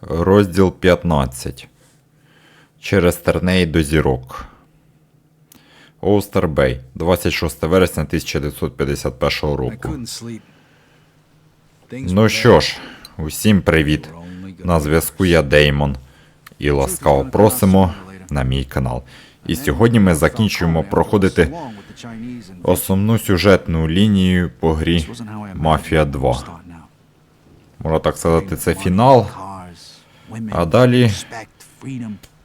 Розділ 15. Через тернеї до зірок. Оустер Бей, 26 вересня 1951 року. Ну що ж, усім привіт. На зв'язку я Деймон. І ласкаво просимо на мій канал. І сьогодні ми закінчуємо проходити основну сюжетну лінію по грі Мафія 2. Можна так сказати, це фінал. А далі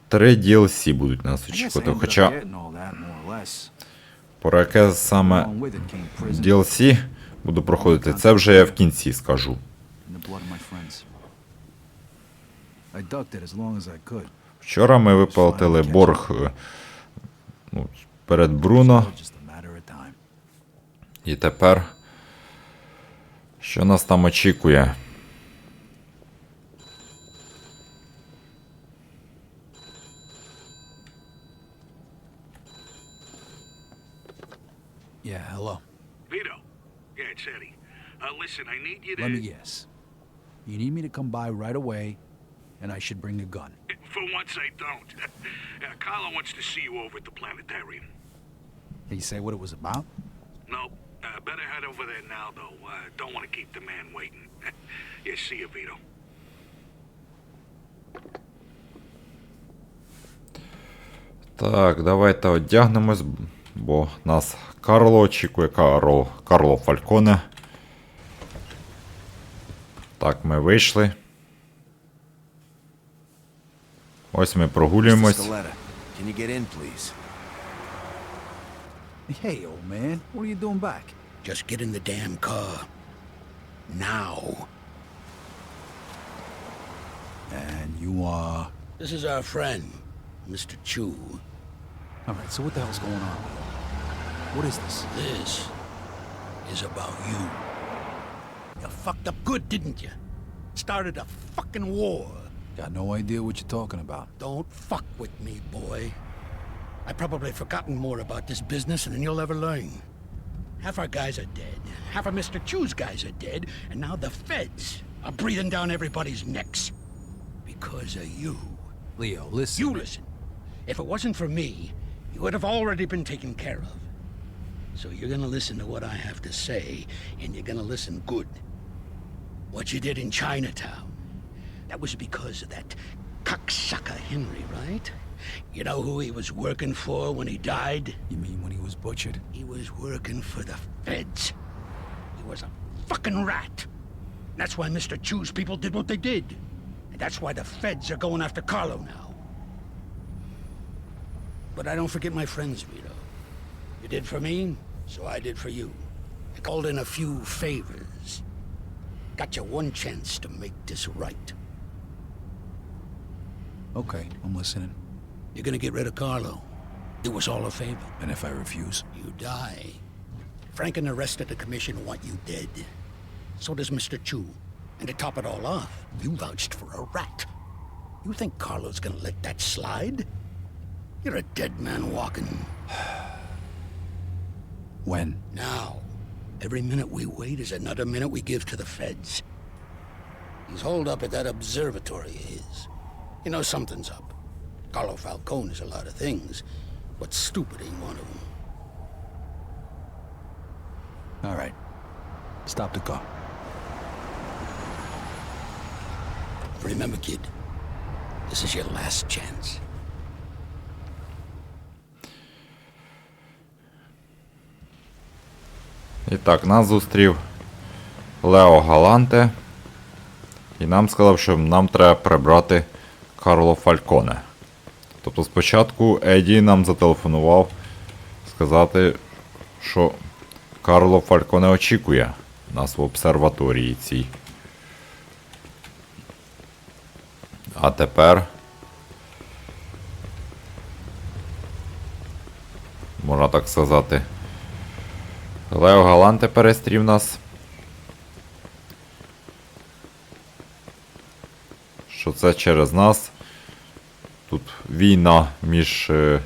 Три DLC будуть нас очікувати. Хоча про яке саме DLC буду проходити, це вже я в кінці скажу. Вчора ми виплатили борг е, ну, перед Бруно, і тепер що нас там очікує? listen, I need you to. Let me guess. You need me to come by right away, and I should bring a gun. For once, I don't. uh, Carlo wants to see you over at the planetarium. Did you say what it was about? No, uh, better head over there now, though. Uh, don't want to keep the man waiting. yeah, see you, Vito. Так, давайте одягнемось, бо нас Карло очікує, Карло, Карло Фальконе. Так, ми вийшли. Ось ми прогулюємось. Scaletta, can you get in, please? Hey, old man, what are you doing back? Just get in the damn car. Now. And you are. This is our friend, Mr. Chu. All right. So what the hell's going on? What is this? This is about you. You fucked up good, didn't you? Started a fucking war. Got no idea what you're talking about. Don't fuck with me, boy. I've probably forgotten more about this business than you'll ever learn. Half our guys are dead. Half of Mr. Chu's guys are dead. And now the feds are breathing down everybody's necks. Because of you. Leo, listen. You listen. If it wasn't for me, you would have already been taken care of. So you're gonna listen to what I have to say, and you're gonna listen good. What you did in Chinatown, that was because of that cocksucker Henry, right? You know who he was working for when he died? You mean when he was butchered? He was working for the feds. He was a fucking rat. That's why Mr. Chu's people did what they did. And that's why the feds are going after Carlo now. But I don't forget my friends, Vito. You did for me, so I did for you. I called in a few favors. Got you one chance to make this right. Okay, I'm listening. You're gonna get rid of Carlo. Do us all a favor. And if I refuse? You die. Frank and the rest of the commission want you dead. So does Mr. Chu. And to top it all off, you vouched for a rat. You think Carlo's gonna let that slide? You're a dead man walking. When? Now, every minute we wait is another minute we give to the feds. He's holed up at that observatory of his. You know something's up. Carlo Falcone is a lot of things, but stupid ain't one of them. All right. Stop the car. Remember, kid, this is your last chance. І так, нас зустрів Лео Галанте. І нам сказав, що нам треба прибрати Карло Фальконе. Тобто спочатку Еді нам зателефонував сказати, що Карло Фальконе очікує нас в обсерваторії цій. А тепер. Можна так сказати. Лео Галанте перестрів нас. Що це через нас. Тут війна між е,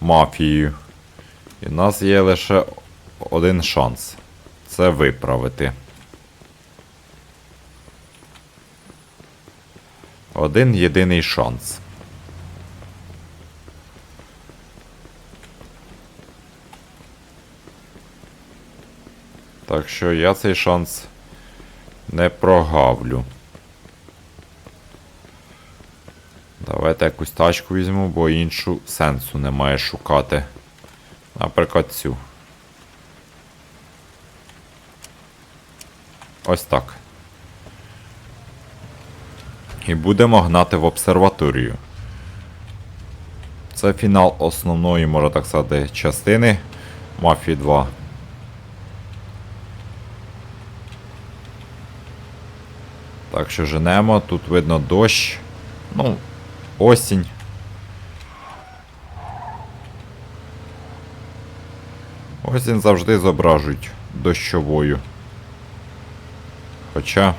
мафією. І в нас є лише один шанс. Це виправити. Один єдиний шанс. Так що я цей шанс не прогавлю. Давайте якусь тачку візьму, бо іншу сенсу немає шукати. Наприклад, цю. Ось так. І будемо гнати в обсерваторію. Це фінал основної, можна так сказати, частини Мафії 2. Так що женемо, тут видно дощ. Ну, осінь. Осінь завжди зображують дощовою. Хоча.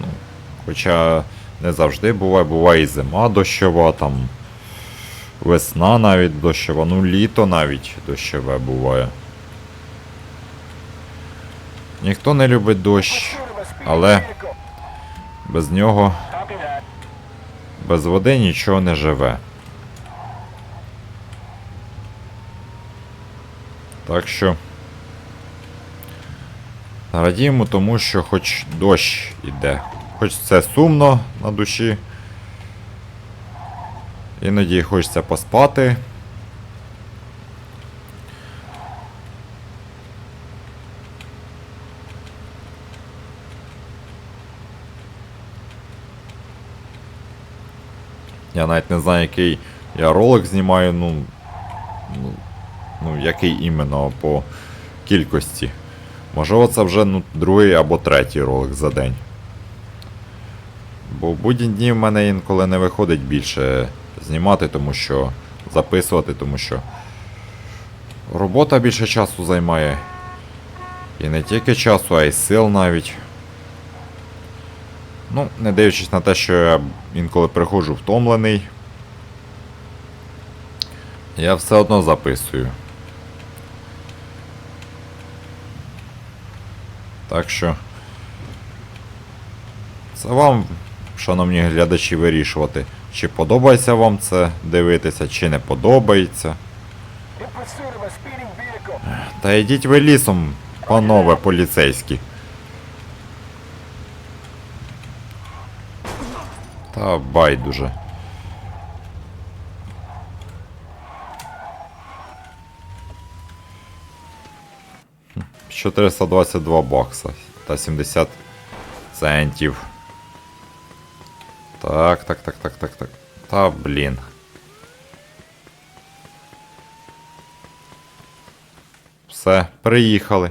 Ну, хоча не завжди буває, буває і зима дощова, там весна навіть дощова, ну літо навіть дощове буває. Ніхто не любить дощ, але без нього, без води нічого не живе. Так що. Радіємо тому, що хоч дощ іде. Хоч це сумно на душі. Іноді хочеться поспати. Я навіть не знаю, який я ролик знімаю, ну. Ну, ну який іменно по кількості. Можливо, це вже ну, другий або третій ролик за день. Бо в будні дні в мене інколи не виходить більше знімати, тому що записувати, тому що робота більше часу займає. І не тільки часу, а й сил навіть. Ну, не дивлячись на те, що я інколи приходжу втомлений. Я все одно записую. Так що. Це вам, шановні глядачі, вирішувати, чи подобається вам це дивитися, чи не подобається. Та йдіть ви лісом, панове поліцейські. Та байдуже. Хм, 422 бакса та 70 центів. Так, так, так, так, так, так. Та блін. Все, приїхали.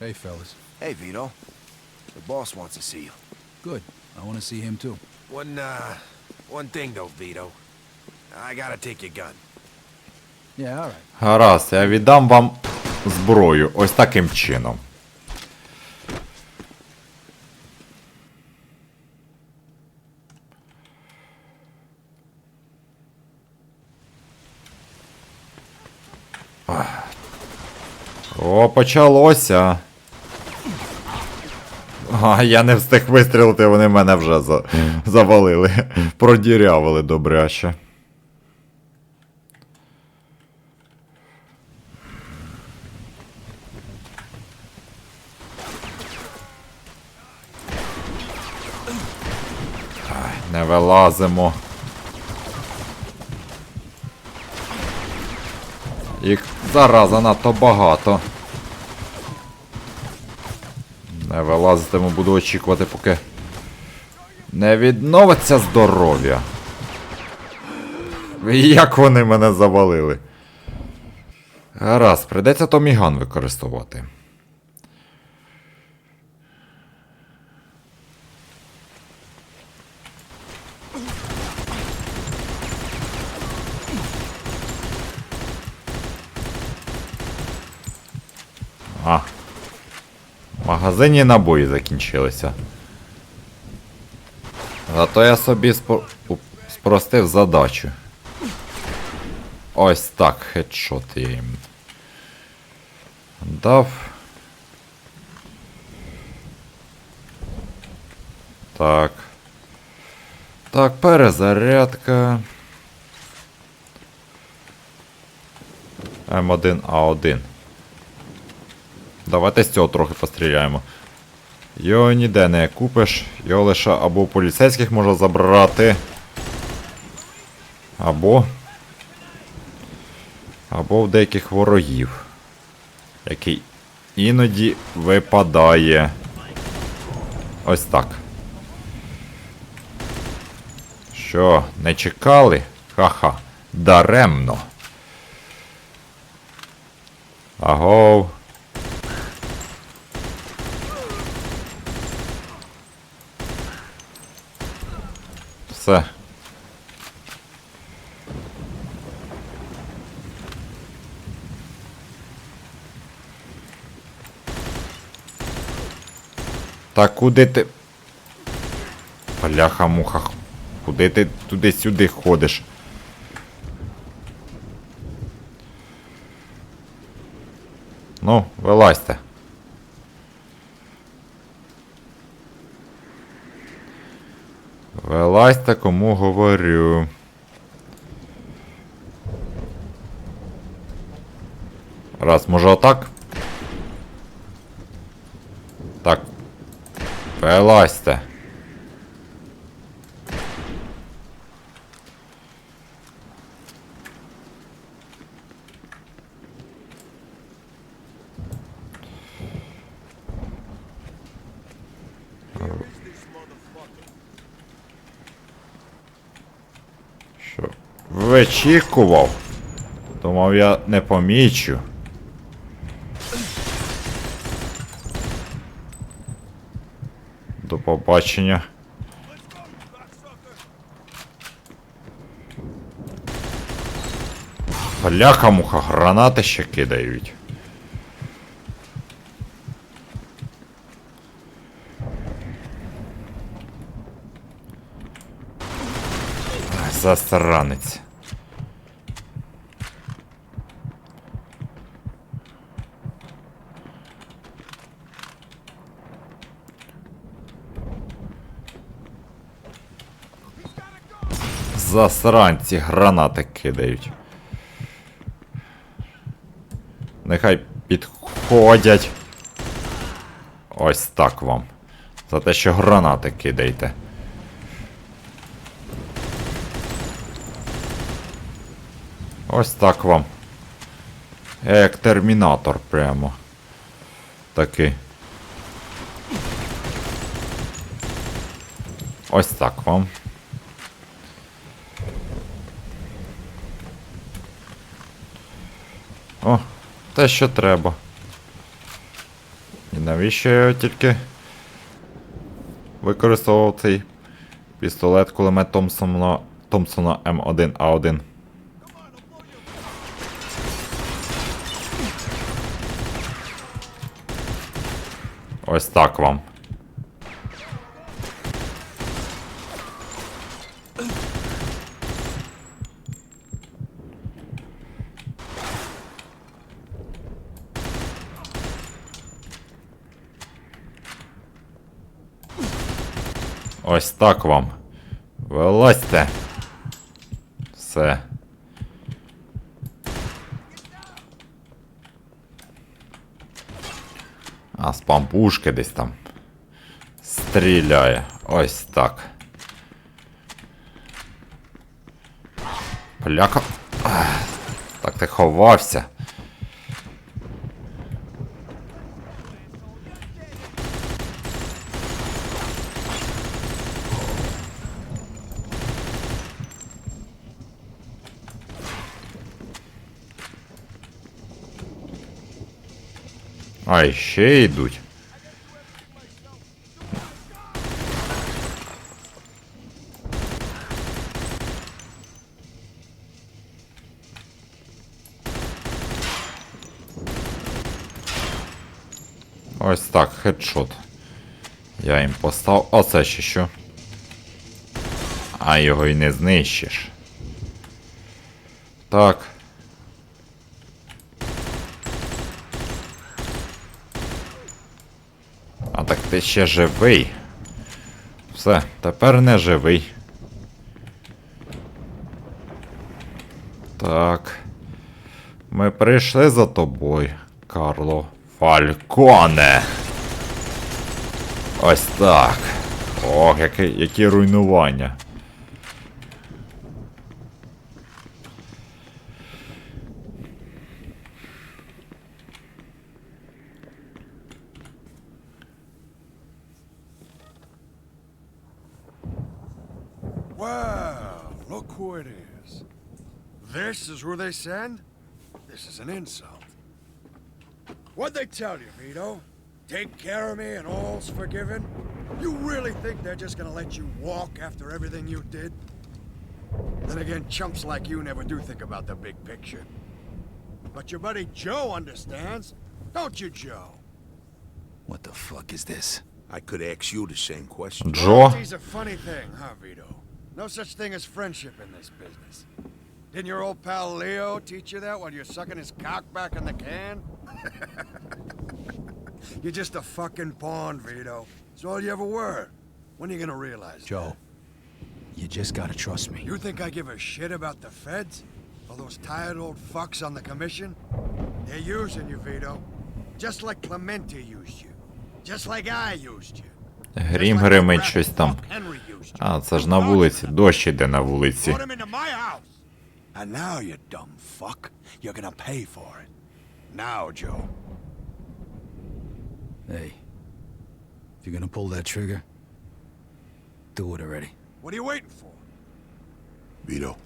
Hey, fellas. Hey, Vito. The boss wants to see you. Good. I want to see him too. One, uh, one thing though, Vito. I gotta take your gun. Yeah, all right. Гаразд, я віддам вам зброю ось таким чином. О, почалося. А, я не встиг вистрілити, вони мене вже за... завалили. Продірявили добряще. Не вилазимо. Їх зараза надто багато. Не вилазитиму, буду очікувати, поки не відновиться здоров'я. Як вони мене завалили? Гаразд, придеться Томіган використовувати. А. Магазині набої закінчилися. Зато я собі спо... у- спростив задачу. Ось так, хедшот я їм. Дав. Так. Так, перезарядка. М1А1. Давайте з цього трохи постріляємо. Його ніде не купиш, його лише або у поліцейських можна забрати. Або. Або в деяких ворогів. Який іноді випадає. Ось так. Що, не чекали? Ха-ха. Даремно. Агов. Все. Та куди ти. Бляха-муха. Куди ти туди-сюди ходиш? Ну, вилазьте. Вилазьте, кому говорю. Раз, може отак? Так. Вилазьте. Що? Вичікував. Думав, я не помічу. До побачення. Бляха-муха, гранати ще кидають. Засранець. Засранці гранати кидають. Нехай підходять. Ось так вам. За те, що гранати кидаєте. Ось так вам. Я як термінатор прямо. Такий. Ось так вам. О, те, що треба. І навіщо я тільки використовував цей пістолет кулемет Томпсона, Томпсона М1А1. Ось так вам. Ось так вам. Вилазьте. Все. А з пампушки десь там. Стріляє. Ось так. Пляка. Так ти ховався. А, і ще йдуть. Ось так, хедшот. Я їм постав. А це ще що? А його й не знищиш. Так. ти ще живий. Все, тепер не живий. Так. Ми прийшли за тобою, Карло Фальконе. Ось так. Ох, які, які руйнування. This is who they send? This is an insult. What'd they tell you, Vito? Take care of me and all's forgiven? You really think they're just gonna let you walk after everything you did? Then again, chumps like you never do think about the big picture. But your buddy Joe understands, don't you, Joe? What the fuck is this? I could ask you the same question. Joe? He's a funny thing, huh, Vito? No such thing as friendship in this business. Didn't your old pal Leo teach you that while you're sucking his cock back in the can? you're just a fucking pawn, Vito. It's all you ever were. When are you gonna realize? Joe, you just gotta trust me. You think I give a shit about the feds? All those tired old fucks on the commission? They're using you, Vito. Just like Clemente used you. Just like I used you. Грім гримить щось там. А, це ж на вулиці. Дощ іде на вулиці. And now, you dumb fuck, you're gonna pay for it. Now, Joe. Hey, if you're gonna pull that trigger, do it already. What are you waiting for? Vito.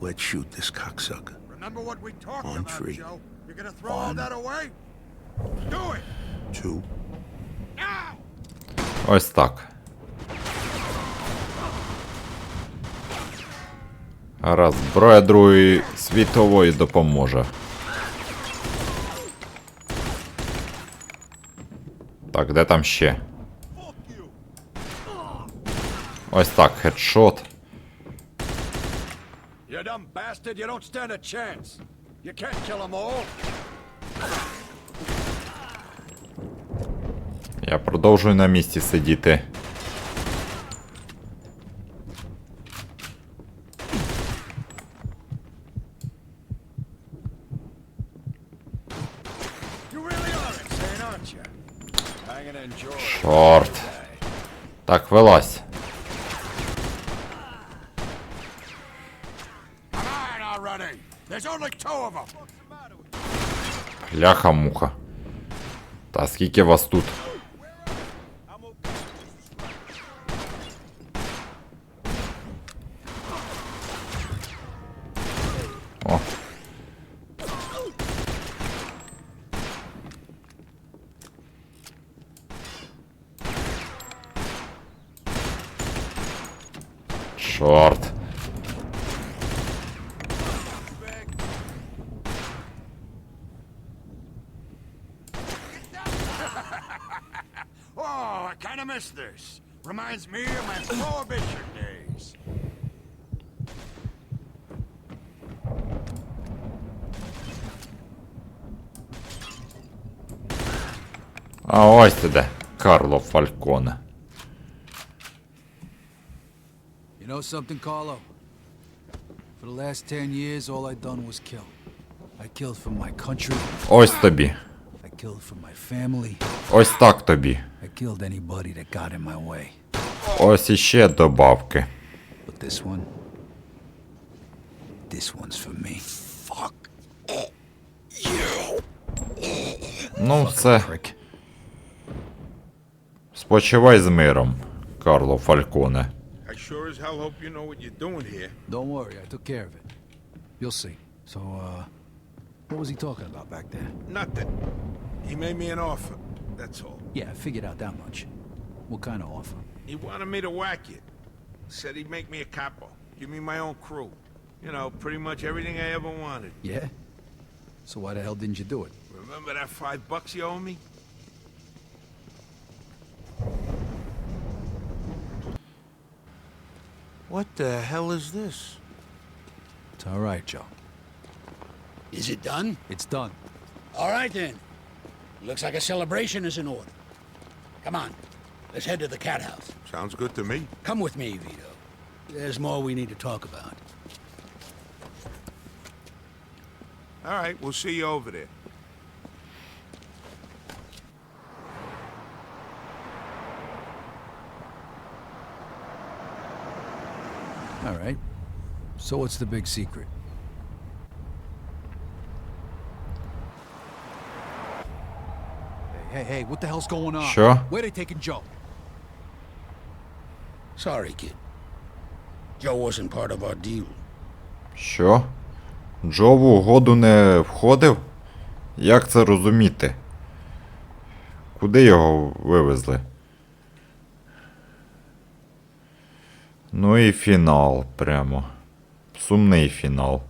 Let's shoot this cocksucker. Remember what we talked On about, three. Joe? You're gonna throw all One. that away? Do it! Two. Now! Ось так. Гаразд, зброя Другої світової допоможе. Так, де там ще? Ось так, хедшот. Я продовжую на місці сидіти. Чорт. Так, вылазь. Ляха-муха. Та скільки вас тут? Reminds me of my prohibition days. А ось ти де, Карло Фальконе. You know something, Carlo? For the last ten years, all I done was kill. I killed for my country. Ось тобі. Ось так тобі. Ось іще добавки. This one, this one's for me. Fuck Ну, все. Спочивай з миром, Карло Фальконе. I sure as hell hope you know what you're doing here. Don't worry, I took care of it. You'll see. So, uh, what was he talking about back there? Nothing. He made me an offer. That's all. Yeah, I figured out that much. What kind of offer? He wanted me to whack it. Said he'd make me a capo. Give me my own crew. You know, pretty much everything I ever wanted. Yeah? So why the hell didn't you do it? Remember that five bucks you owe me? What the hell is this? It's all right, Joe. Is it done? It's done. All right then. Looks like a celebration is in order. Come on. Let's head to the cat house. Sounds good to me. Come with me, Vito. There's more we need to talk about. All right, we'll see you over there. All right. So what's the big secret? Hey, hey, what the hell's going on? Що? Where they taking Joe? Sorry, kid. Joe wasn't part of our deal. Що? Джо в угоду не входив? Як це розуміти? Куди його вивезли? Ну і фінал прямо. Сумний фінал.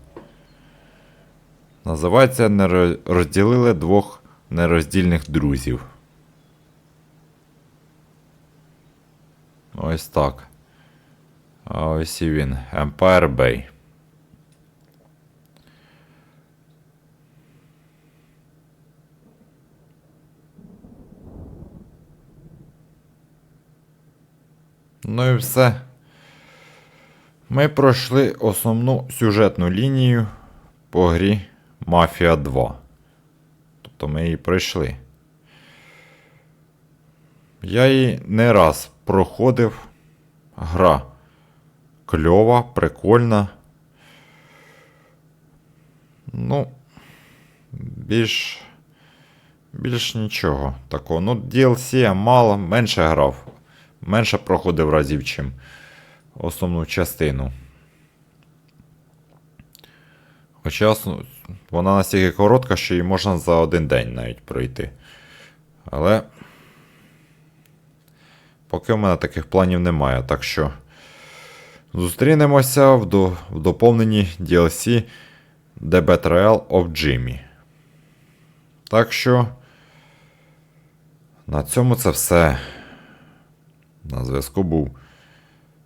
Називається не розділили двох нероздільних друзів. Ось так. А ось і він. Empire Bay. Ну і все. Ми пройшли основну сюжетну лінію по грі Мафія 2. Тобто ми її пройшли. Я її не раз проходив. Гра кльова, прикольна. Ну, більш. Більш нічого такого. Ну, DLC я мало, менше грав. Менше проходив разів, чим основну частину. Хоча основ- вона настільки коротка, що її можна за один день навіть пройти. Але. Поки в мене таких планів немає, так що. Зустрінемося в, до, в доповненні DLC The Betrayal of Jimmy. Так що. На цьому це все. На зв'язку був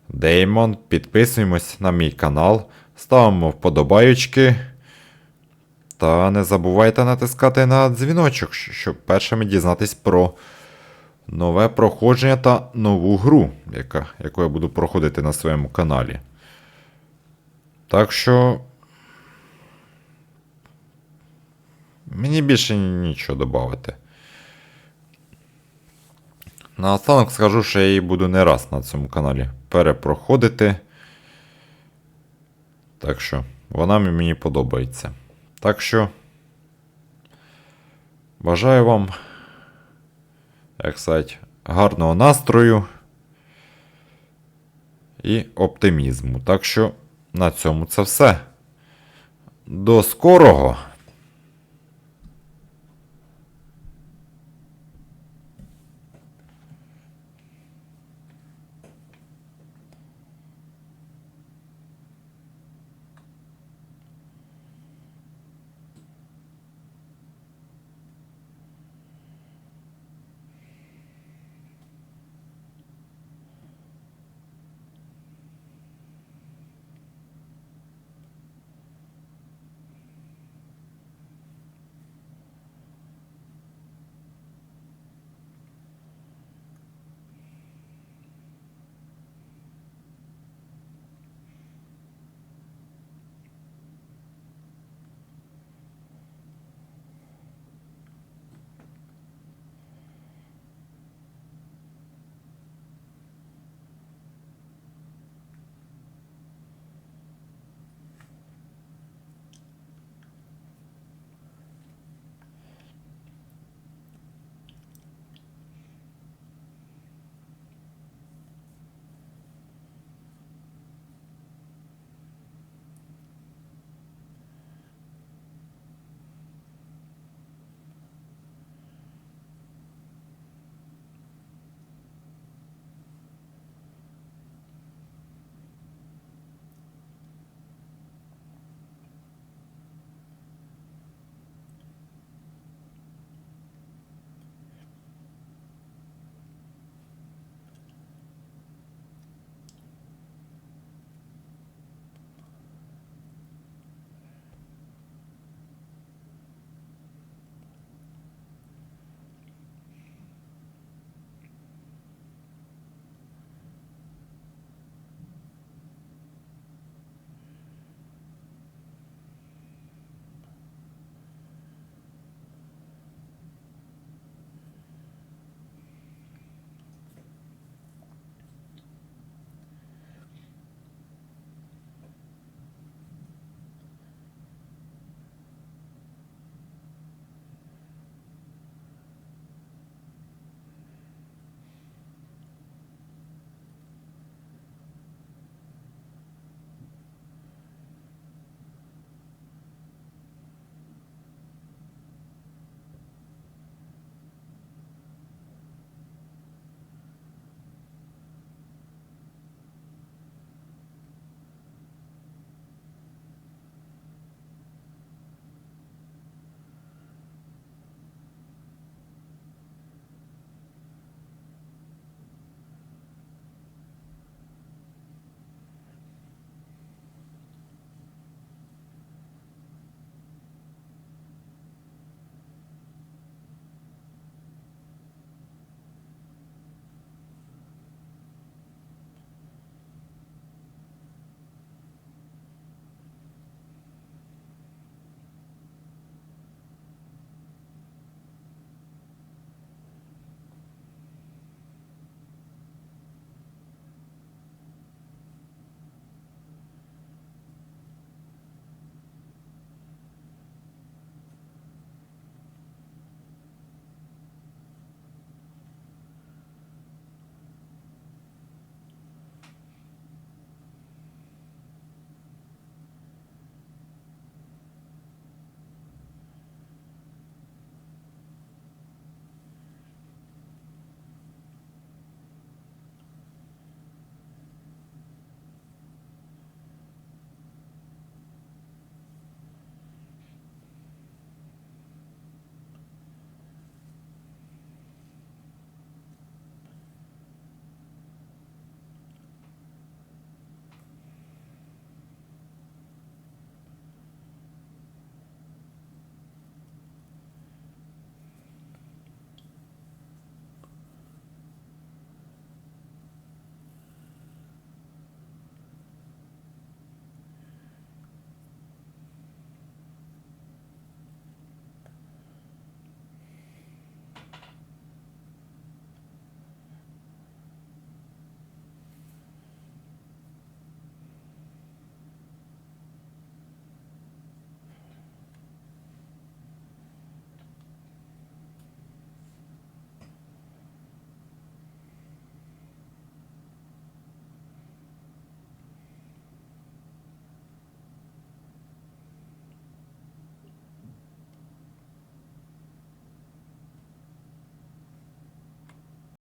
Деймон. Підписуємось на мій канал, ставимо вподобаючки. Та не забувайте натискати на дзвіночок, щоб першими дізнатись про нове проходження та нову гру, яка, яку я буду проходити на своєму каналі. Так що. Мені більше нічого додати. Наостанок скажу, що я її буду не раз на цьому каналі перепроходити. Так що, вона мені подобається. Так що. Бажаю вам, як сказати, гарного настрою і оптимізму. Так що, на цьому це все. До скорого!